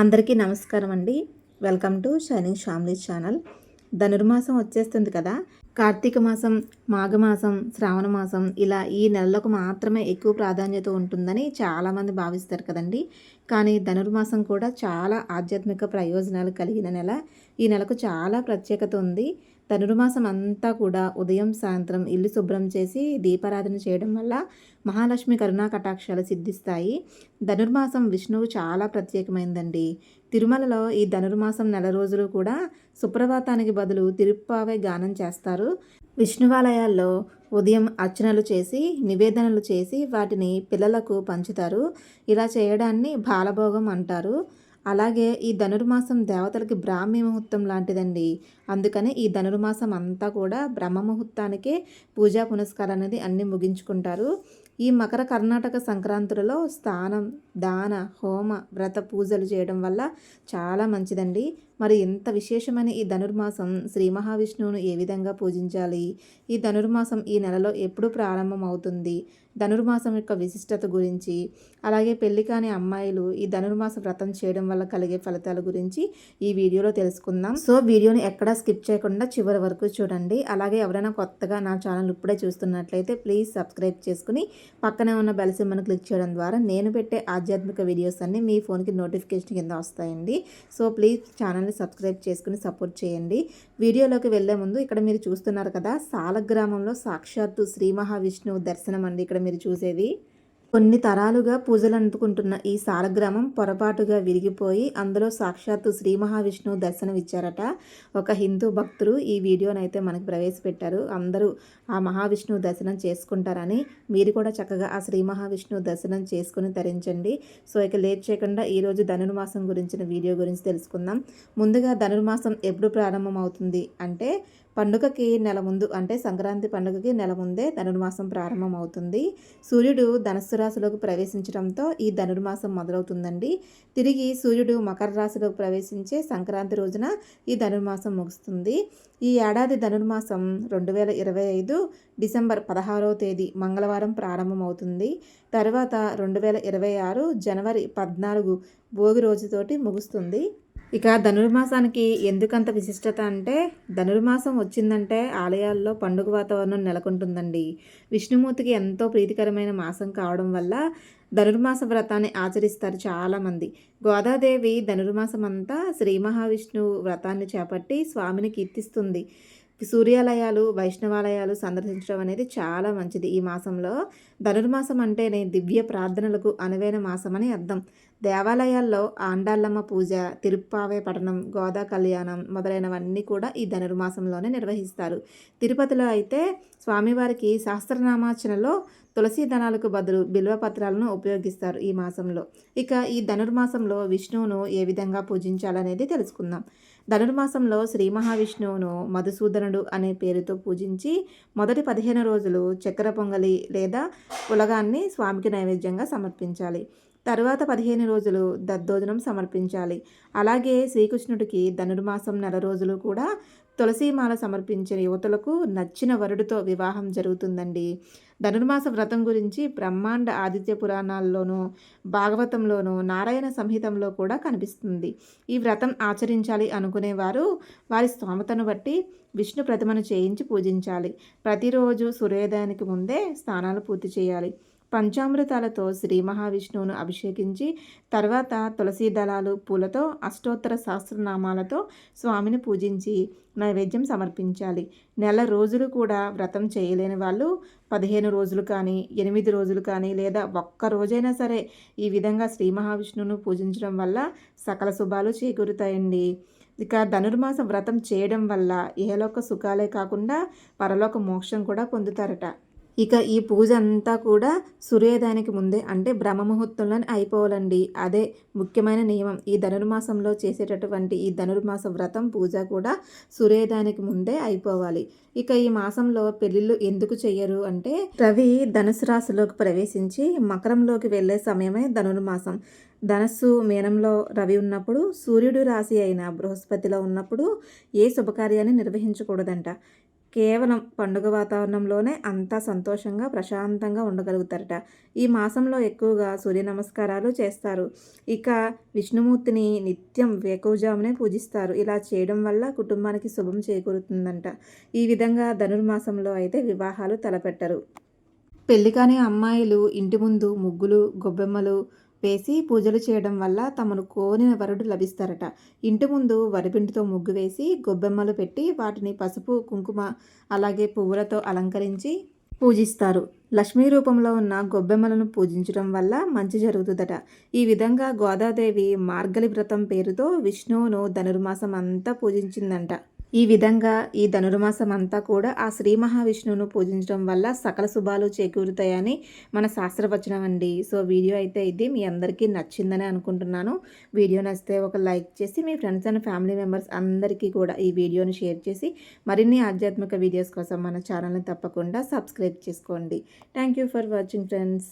అందరికీ నమస్కారం అండి. Welcome to shining family channel. Dhanurmasam వచ్చేస్తుంది కదా. కార్తీక మాసం మాఘమాసం శ్రావణ మాసం ఇలా ఈ నెలలకు మాత్రమే ఎక్కువ ప్రాధాన్యత ఉంటుందని చాలామంది భావిస్తారు కదండి. కానీ ధనుర్మాసం కూడా చాలా ఆధ్యాత్మిక ప్రయోజనాలు కలిగిన నెల. ఈ నెలకు చాలా ప్రత్యేకత ఉంది. ధనుర్మాసం అంతా కూడా ఉదయం సాయంత్రం ఇల్లు శుభ్రం చేసి దీపారాధన చేయడం వల్ల మహాలక్ష్మి కరుణా కటాక్షాలు సిద్ధిస్తాయి. ధనుర్మాసం విష్ణువు చాలా ప్రత్యేకమైందండి. తిరుమలలో ఈ ధనుర్మాసం నెల రోజులు కూడా సుప్రభాతానికి బదులు తిరుప్పావే గానం చేస్తారు. విష్ణువాలయాల్లో ఉదయం అర్చనలు చేసి నివేదనలు చేసి వాటిని పిల్లలకు పంచుతారు. ఇలా చేయడాన్ని బాలభోగం అంటారు. అలాగే ఈ ధనుర్మాసం దేవతలకి బ్రాహ్మీ ముహూర్తం లాంటిదండి. అందుకని ఈ ధనుర్మాసం అంతా కూడా బ్రహ్మ ముహూర్తానికే పూజా పునస్కారం అనేది అన్నీ ముగించుకుంటారు. ఈ మకర కర్ణాటక సంక్రాంతులలో స్నానం దాన హోమ వ్రత పూజలు చేయడం వల్ల చాలా మంచిదండి. మరి ఇంత విశేషమైన ఈ ధనుర్మాసం శ్రీ మహావిష్ణువును ఏ విధంగా పూజించాలి? ఈ ధనుర్మాసం ఈ నెలలో ఎప్పుడు ప్రారంభం అవుతుంది ధనుర్మాసం యొక్క విశిష్టత గురించి అలాగే పెళ్ళి కాని అమ్మాయిలు ఈ ధనుర్మాస వ్రతం చేయడం వల్ల కలిగే ఫలితాల గురించి ఈ వీడియోలో తెలుసుకుందాం. సో వీడియోని ఎక్కడా స్కిప్ చేయకుండా చివరి వరకు చూడండి. అలాగే ఎవరైనా కొత్తగా నా ఛానల్ ఇప్పుడే చూస్తున్నట్లయితే ప్లీజ్ సబ్స్క్రైబ్ చేసుకుని పక్కనే ఉన్న బెల్ సింబల్ని క్లిక్ చేయడం ద్వారా నేను పెట్టే ఆధ్యాత్మిక వీడియోస్ అన్నీ మీ ఫోన్కి నోటిఫికేషన్ కింద వస్తాయండి. సో ప్లీజ్ ఛానల్ ఛానల్ని సబ్స్క్రైబ్ చేసుకుని సపోర్ట్ చేయండి. వీడియోలోకి వెళ్ళే ముందు ఇక్కడ మీరు చూస్తున్నారు కదా సాలగ్రామంలో సాక్షాత్తు శ్రీ మహావిష్ణువు దర్శనం అండి ఇక్కడ మీరు చూసేది. కొన్ని తరాలుగా పూజలు అందుకుంటున్న ఈ సాలగ్రామం పొరపాటుగా విరిగిపోయి అందులో సాక్షాత్తు శ్రీ మహావిష్ణువు దర్శనం ఇచ్చారట ఒక హిందూ భక్తులు ఈ వీడియోనైతే మనకు ప్రవేశపెట్టారు. అందరూ ఆ మహావిష్ణువు దర్శనం చేసుకుంటారని మీరు కూడా చక్కగా ఆ శ్రీ మహావిష్ణువు దర్శనం చేసుకుని తరించండి. సో ఇక లేట్ చేయకుండా ఈరోజు ధనుర్మాసం గురించిన వీడియో గురించి తెలుసుకుందాం. ముందుగా ధనుర్మాసం ఎప్పుడు ప్రారంభం అవుతుంది అంటే పండుగకి నెల ముందు అంటే సంక్రాంతి పండుగకి నెల ముందే ధనుర్మాసం ప్రారంభం అవుతుంది సూర్యుడు ధనస్సు రాశిలోకి ప్రవేశించడంతో ఈ ధనుర్మాసం మొదలవుతుందండి. తిరిగి సూర్యుడు మకర రాశిలోకి ప్రవేశించే సంక్రాంతి రోజున ఈ ధనుర్మాసం ముగుస్తుంది. ఈ ఏడాది ధనుర్మాసం రెండు వేల ఇరవై ఐదు డిసెంబర్ పదహారవ తేదీ మంగళవారం ప్రారంభమవుతుంది. తర్వాత రెండు వేల ఇరవై ఆరు జనవరి పద్నాలుగు భోగి రోజుతోటి ముగుస్తుంది. ఇక ధనుర్మాసానికి ఎందుకంత విశిష్టత అంటే ధనుర్మాసం వచ్చిందంటే ఆలయాల్లో పండుగ వాతావరణం నెలకొంటుందండి. విష్ణుమూర్తికి ఎంతో ప్రీతికరమైన మాసం కావడం వల్ల ధనుర్మాస వ్రతాన్ని ఆచరిస్తారు చాలామంది. గోదాదేవి ధనుర్మాసం అంతా శ్రీ మహావిష్ణువు వ్రతాన్ని చేపట్టి స్వామిని కీర్తిస్తుంది. సూర్యాలయాలు వైష్ణవాలయాలు సందర్శించడం అనేది చాలా మంచిది. ఈ మాసంలో ధనుర్మాసం అంటేనే దివ్య ప్రార్థనలకు అనువైన మాసం అని అర్థం. దేవాలయాల్లో ఆండాళ్ళమ్మ పూజ తిరుప్పావే పఠనం గోదా కళ్యాణం మొదలైనవన్నీ కూడా ఈ ధనుర్మాసంలోనే నిర్వహిస్తారు. తిరుపతిలో అయితే స్వామివారికి సహస్రనామార్చనలో తులసి దళాలకు బదులు బిల్వపత్రాలను ఉపయోగిస్తారు ఈ మాసంలో. ఇక ఈ ధనుర్మాసంలో విష్ణువును ఏ విధంగా పూజించాలనేది తెలుసుకుందాం. ధనుర్మాసంలో శ్రీ మహావిష్ణువును మధుసూదనుడు అనే పేరుతో పూజించి మొదటి పదిహేను రోజులు చక్కెర పొంగలి లేదా పులగాన్ని స్వామికి నైవేద్యంగా సమర్పించాలి. తరువాత పదిహేను రోజులు దద్దోజనం సమర్పించాలి. అలాగే శ్రీకృష్ణుడికి ధనుర్మాసం నెల రోజులు కూడా తులసీమాల సమర్పించిన యువతులకు నచ్చిన వరుడితో వివాహం జరుగుతుందండి. ధనుర్మాస వ్రతం గురించి బ్రహ్మాండ ఆదిత్య పురాణాల్లోనూ భాగవతంలోనూ నారాయణ సంహితంలో కూడా కనిపిస్తుంది. ఈ వ్రతం ఆచరించాలి అనుకునేవారు వారి స్తోమతను బట్టి విష్ణు ప్రతిమను చేయించి పూజించాలి. ప్రతిరోజు సూర్యోదయానికి ముందే స్నానాలు పూర్తి చేయాలి. పంచామృతాలతో శ్రీ మహావిష్ణువును అభిషేకించి తర్వాత తులసీ దళాలు పూలతో అష్టోత్తర సహస్రనామాలతో స్వామిని పూజించి నైవేద్యం సమర్పించాలి. నెల రోజులు కూడా వ్రతం చేయలేని వాళ్ళు పదిహేను రోజులు కానీ ఎనిమిది రోజులు కానీ లేదా ఒక్క రోజైనా సరే ఈ విధంగా శ్రీ మహావిష్ణువును పూజించడం వల్ల సకల శుభాలు చేకూరుతాయండి. ఇక ధనుర్మాస వ్రతం చేయడం వల్ల ఏలోక సుఖాలే కాకుండా పరలోక మోక్షం కూడా పొందుతారట. ఇక ఈ పూజ అంతా కూడా సూర్యోదయానికి ముందే అంటే బ్రహ్మముహూర్తంలోనే అయిపోవాలండి. అదే ముఖ్యమైన నియమం. ఈ ధనుర్మాసంలో చేసేటటువంటి ఈ ధనుర్మాస వ్రతం పూజ కూడా సూర్యోదయానికి ముందే అయిపోవాలి. ఇక ఈ మాసంలో పెళ్ళిళ్ళు ఎందుకు చెయ్యరు అంటే రవి ధనుసు రాశిలోకి ప్రవేశించి మకరంలోకి వెళ్ళే సమయమే ధనుర్మాసం. ధనస్సు మీనంలో రవి ఉన్నప్పుడు సూర్యుడు రాశి అయిన బృహస్పతిలో ఉన్నప్పుడు ఏ శుభకార్యాన్ని నిర్వహించకూడదంట. కేవలం పండుగ వాతావరణంలోనే అంతా సంతోషంగా ప్రశాంతంగా ఉండగలుగుతారట. ఈ మాసంలో ఎక్కువగా సూర్య నమస్కారాలు చేస్తారు. ఇక విష్ణుమూర్తిని నిత్యం వేకువజామునే పూజిస్తారు. ఇలా చేయడం వల్ల కుటుంబానికి శుభం చేకూరుతుందంట. ఈ విధంగా ధనుర్మాసంలో అయితే వివాహాలు తలపెట్టరు. పెళ్ళి కాని అమ్మాయిలు ఇంటి ముందు ముగ్గులు గొబ్బెమ్మలు వేసి పూజలు చేయడం వల్ల తమను కోరిన వరుడు లభిస్తారట. ఇంటి ముందు వరిపిండితో ముగ్గు వేసి గొబ్బెమ్మలు పెట్టి వాటిని పసుపు కుంకుమ అలాగే పువ్వులతో అలంకరించి పూజిస్తారు. లక్ష్మీ రూపంలో ఉన్న గొబ్బెమ్మలను పూజించడం వల్ల మంచి జరుగుతుందట. ఈ విధంగా గోదాదేవి మార్గలి వ్రతం పేరుతో విష్ణువును ధనుర్మాసం అంతా పూజించిందంట. ఈ విధంగా ఈ ధనుర్మాసం అంతా కూడా ఆ శ్రీ మహావిష్ణువును పూజించడం వల్ల సకల శుభాలు చేకూరుతాయని మన శాస్త్రవచనం అండి. సో వీడియో అయితే ఇది. మీ అందరికీ నచ్చిందని అనుకుంటున్నాను. వీడియో నచ్చితే ఒక లైక్ చేసి మీ ఫ్రెండ్స్ అండ్ ఫ్యామిలీ మెంబర్స్ అందరికీ కూడా ఈ వీడియోని షేర్ చేసి మరిన్ని ఆధ్యాత్మిక వీడియోస్ కోసం మన ఛానల్ని తప్పకుండా సబ్స్క్రైబ్ చేసుకోండి. Thank you for watching friends.